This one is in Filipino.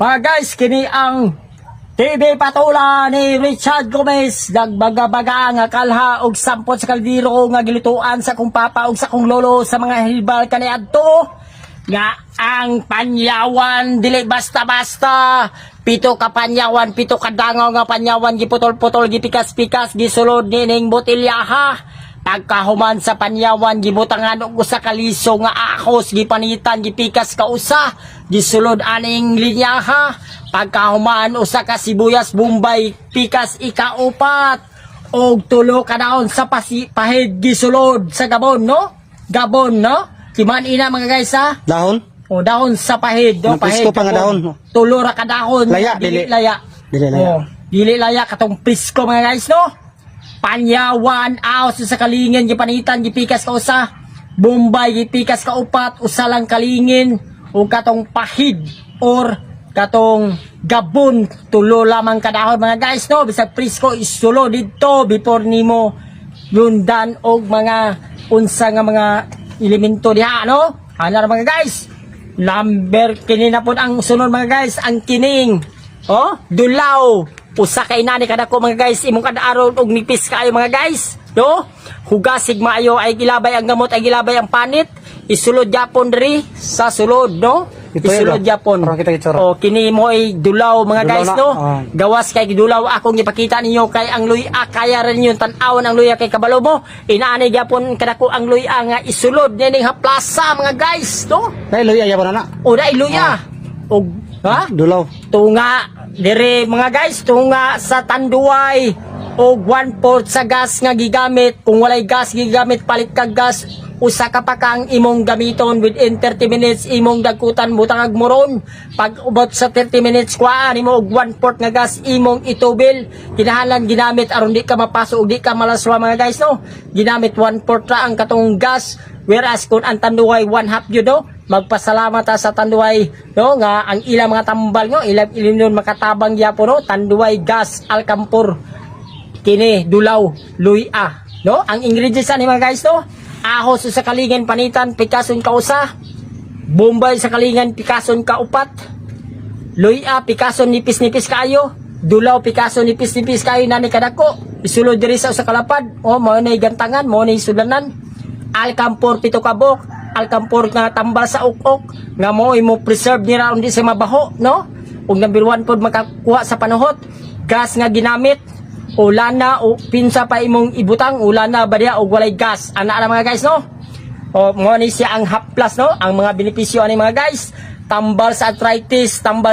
Mga guys, kini ang TV patula ni Richard Gomez. Nagbaga-baga nga kalha og sampot sa kaldiro nga gilutuan sa kong papa og sa kong lolo sa mga hilbal kaniadto nga ang panyawan dili basta-basta. Pito ka panyawan pito ka dangaw nga panyawan giputol-putol gipikas-pikas gisulod nining botelyaha pagkahuman sa panyawan gibutangan og usa ka liso nga akos gipanitan gipikas ka usa gisulod aning linyaha pagkahuman usa ka sibuyas bombay pikas ikaupat. Og tulo ka daon sa pasi, pahid gisulod sa gabon no? Gabon no? Timan ina mga guys ha? Dahon? o dahon sa pahid Ang presko pa nga dahon. tulo ra ka dahon Laya, dili. laya. Dili laya. Oh, dili laya katong presko mga guys no panyawan aos sa kalingin gipanitan gipikas ka usa. Bombay gipikas ka upat usa lang kalingin. O katong pahid or katong gabon tulo lamang kadahon. Mga guys no bisag presko isulo didto before nimo yundan og mga unsa nga mga elemento diha no? Ana mga guys number kini na pud ang sunod mga guys ang kining oh dulaw usa kay nani kada ko mga guys. Imong kada aron og nipis kaayo mga guys. No? Hugasig maayo. Ay gilabay ang gamot ay gilabay ang panit. Isulod japon diri sa sulod no? Isulod itsura. oh kini mo ay dulaw mga Dulaw guys na, no? Ah. gawas kay dulaw akong ipakita ninyo kay ang luya kaya rin yun tan-awon ang luya kay kabalo mo inaani gyapon kada ko ang luya nga isulod nining haplasa mga guys no? Dahil luya ya na o dai luya. Og ha? Dulaw. tunga dire mga guys tunga sa tanduay og 1/4 sa gas nga gigamit. Kung walay gas gigamit palit kag gas usa ka pa kang imong gamiton. Within 30 minutes imong dagkutan butang moron pag ubot sa 30 minutes kuhaan imo og 1/4 nga gas imong itubil. Kinahanglan ginamit aron di ka mapaso di ka malaswa mga guys no? Ginamit 1/4 ra ang katong gas. Whereas kung ang tanduay 1 half yun no magpasalamat ta sa tanduay no nga ang ilang mga tambal no ilang ilim nun makatabang gyapo no tanduay gas alkampur kini dulaw luya no. Ang ingredients ani mga guys no ahos sa kalingan panitan pikason ka usa bombay sa kalingan pikason ka upat luya pikason nipis-nipis kayo dulaw pikason nipis-nipis kayo nani kadako isulod diri sa usa kalapad o mo nay gantangan mo nay sulanan alkampor pito kabok alkampor nga tambal sa ukok nga mo imo preserve ni raon di sa mabaho no? Ug number one pod makakuha sa panuhot. Gas nga ginamit. Ulana o pinsa pa imong ibutang. Ulana ba diha og walay gas. Ana ra mga guys no? O mo ni siya ang haplas no? Ang mga benepisyo ani mga guys. Tambal sa arthritis tambal